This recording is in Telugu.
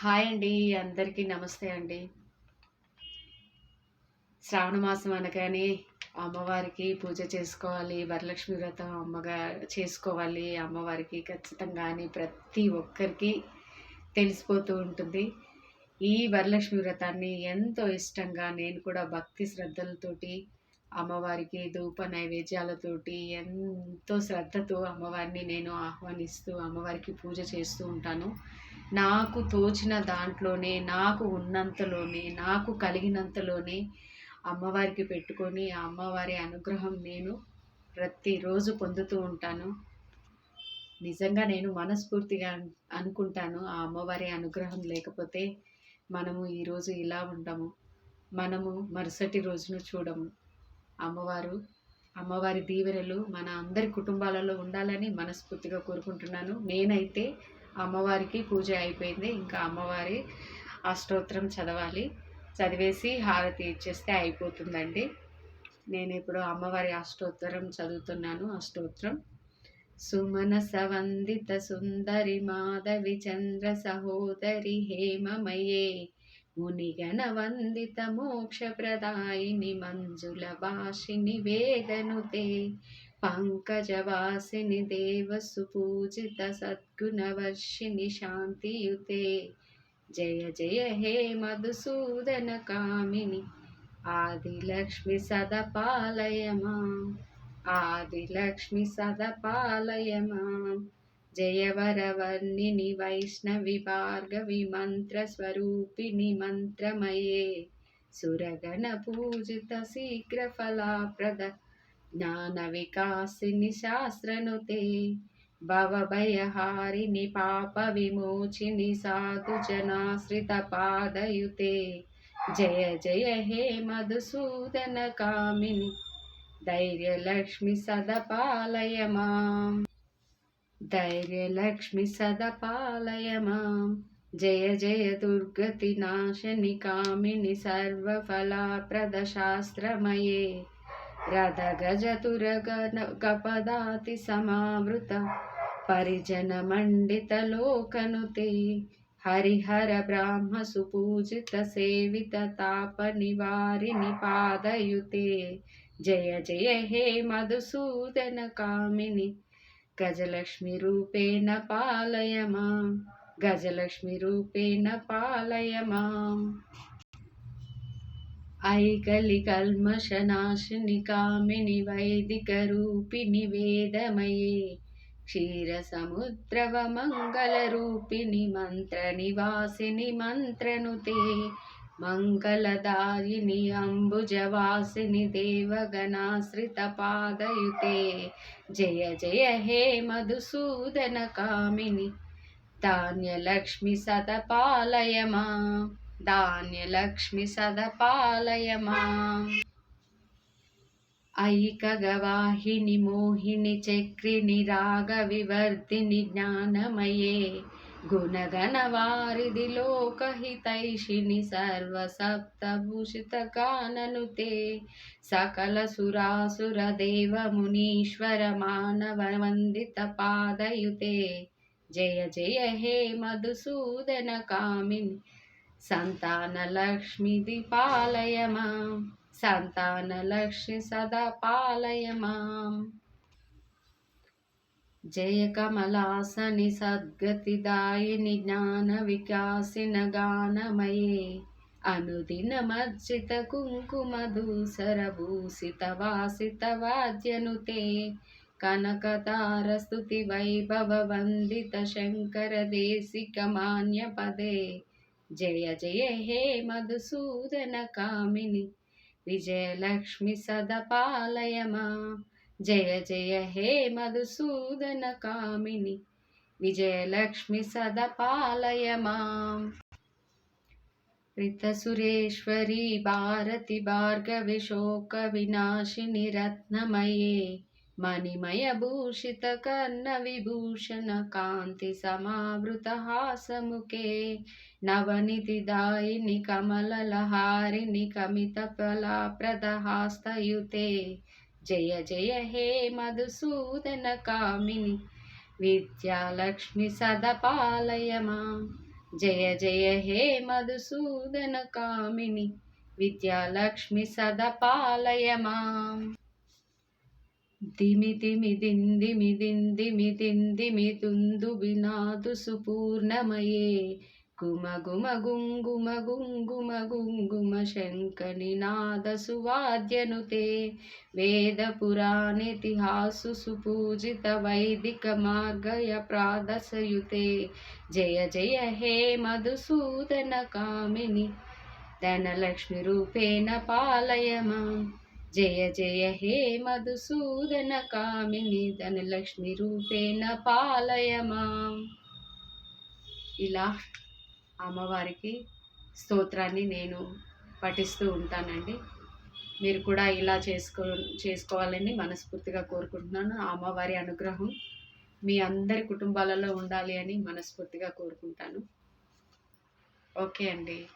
హాయ్ అండి అందరికీ నమస్తే అండి. శ్రావణ మాసం అనగానే అమ్మవారికి పూజ చేసుకోవాలి వరలక్ష్మి వ్రతం అమ్మగా చేసుకోవాలి. అమ్మవారికి ఖచ్చితంగా అని ప్రతి ఒక్కరికి తెలిసిపోతూ ఉంటుంది. ఈ వరలక్ష్మి వ్రతాన్ని ఎంతో ఇష్టంగా నేను కూడా భక్తి శ్రద్ధలతోటి అమ్మవారికి ధూప నైవేద్యాలతోటి ఎంతో శ్రద్ధతో అమ్మవారిని నేను ఆహ్వానిస్తూ అమ్మవారికి పూజ చేస్తూ ఉంటాను. నాకు తోచిన దాంట్లోనే నాకు ఉన్నంతలోనే నాకు కలిగినంతలోనే అమ్మవారికి పెట్టుకొని ఆ అమ్మవారి అనుగ్రహం నేను ప్రతిరోజు పొందుతూ ఉంటాను. నిజంగా నేను మనస్ఫూర్తిగా అనుకుంటాను ఆ అమ్మవారి అనుగ్రహం లేకపోతే మనము ఈరోజు ఇలా ఉండము. మనము మరుసటి రోజును చూడము. అమ్మవారు అమ్మవారి దీవెనలు మన అందరి కుటుంబాలలో ఉండాలని మనస్ఫూర్తిగా కోరుకుంటున్నాను. నేనైతే అమ్మవారికి పూజ అయిపోయింది. ఇంకా అమ్మవారి అష్టోత్తరం చదవాలి. చదివేసి హారతి ఇచ్చేస్తే అయిపోతుందండి. నేను ఇప్పుడు అమ్మవారి అష్టోత్తరం చదువుతున్నాను. అష్టోత్తరం. సుమన వందిత సుందరి మాధవి చంద్ర సహోదరి హేమమయే మునిగణ వందిత మోక్ష ప్రదాయిని మంజుల భాషిని వేదనుతే పంకజవాసిని దేవసు పూజిత సద్గుణవర్షిని శాంతియుతే. జయ జయ హే మధుసూదన కామిని ఆదిలక్ష్మి సదపాలయమా ఆదిలక్ష్మి సదపాలయమా. జయవరవర్ణిని వైష్ణవి భార్గవి మంత్రస్వరూపిణి మంత్రమయే సురగణ పూజిత శీఘ్ర ఫలాప్రద జ్ఞాన వికాసిని శాస్త్రనుతే భవభయహారిణి పాప విమోచిని సాధు జనాశ్రిత పాదయుతే జయ జయ హే మధుసూదన కామిని ధైర్యలక్ష్మి సదపాలయ మాం ధైర్యలక్ష్మి సదపాలయ మాం జయ జయ దుర్గతి నాశని కామిని సర్వఫలాప్రద శాస్త్రమయే రథ గజ తురగ గపదాతి సమావృత పరిజన మండిత లోకనుతే హరిహర బ్రాహ్మ సుపూజిత సేవిత తాప నివారిణి పాదయుతే. ఐకలి కల్మషనాశిని కామిని వైదిక రూపిణి వేదమయే క్షీర సముద్రవ మంగళ రూపిణి మంత్ర నివాసిని మంత్రనుతే మంగళదాయిని అంబుజవాసిని దేవగణాశ్రిత పాదయుతే జయ జయ హే మధుసూదన కామిని ధాన్యలక్ష్మి సదపాలయ మాం ధాన్యలక్ష్మి సదపాలయమా. ఐకగవాహిని మోహిని చక్రిని రాగ వివర్ధిని జ్ఞానమయే. గుణగణ వారిది లోకహితైషిని సర్వ సప్తభూషిత కాననుతే సకల సురాసుర దేవ మునీశ్వర మానవ వందిత పాదయుతే. జయ జయ హే మధుసూదన కామిని సంతానలక్ష్మిది పాలయ మాం సంతానలక్ష్మి సదా పాలయ మాం జయ కమలాసని సద్గతిదాయిని జ్ఞాన వికాసిన గానమయే అనుదిన మర్జిత కుంకుమ దూసర భూషిత వాసిత వాద్యనుతే కనకతారస్తుతి వైభవ వందిత శంకర దేశిక మాన్య పదే. जय जय हे मधुसूदनकामिनि विजयलक्ष्मि सद पालय मा जय जय हे मधुसूदनकामिनि विजयलक्ष्मि सदा पालय भारति भार्गविशोकविनाशिनि रत्नमये మణిమయభూషిత కర్ణ విభూషణ కాంతి సమావృత హాసముఖే నవనితిదాయిని కమలలహారిణి కమిత ఫలాప్రదహాస్తయుతే జయ జయ హే మధుసూదన కామిని విద్యాలక్ష్మి సదపాలయమా. జయ జయ హే మధుసూదన కామిని విద్యాలక్ష్మి సదపాలయమా. దిమి దిమి దిందిమి దిందిమి దిందిమి తుందు వినాదు సుపూర్ణమయే గుమ గుమ గుంగుమ గుంగుమ గుంగుమ శంకని నాద సువాద్యనుతే వేద పురాణితిహాసు సుపూజిత వైదిక మార్గయ ప్రాదశయుతే జయ జయ హే మధుసూదన కామిని ధనలక్ష్మి రూపేణ పాలయ మాం జయ జయ హే మధుసూదన కామిని ధనలక్ష్మి రూపేణ పాలయమా. ఇలా అమ్మవారికి స్తోత్రాన్ని నేను పఠిస్తూ ఉంటానండి. మీరు కూడా ఇలా చేసుకో చేసుకోవాలని మనస్ఫూర్తిగా కోరుకుంటున్నాను. అమ్మవారి అనుగ్రహం మీ అందరి కుటుంబాలలో ఉండాలి అని మనస్ఫూర్తిగా కోరుకుంటాను. ఓకే అండి.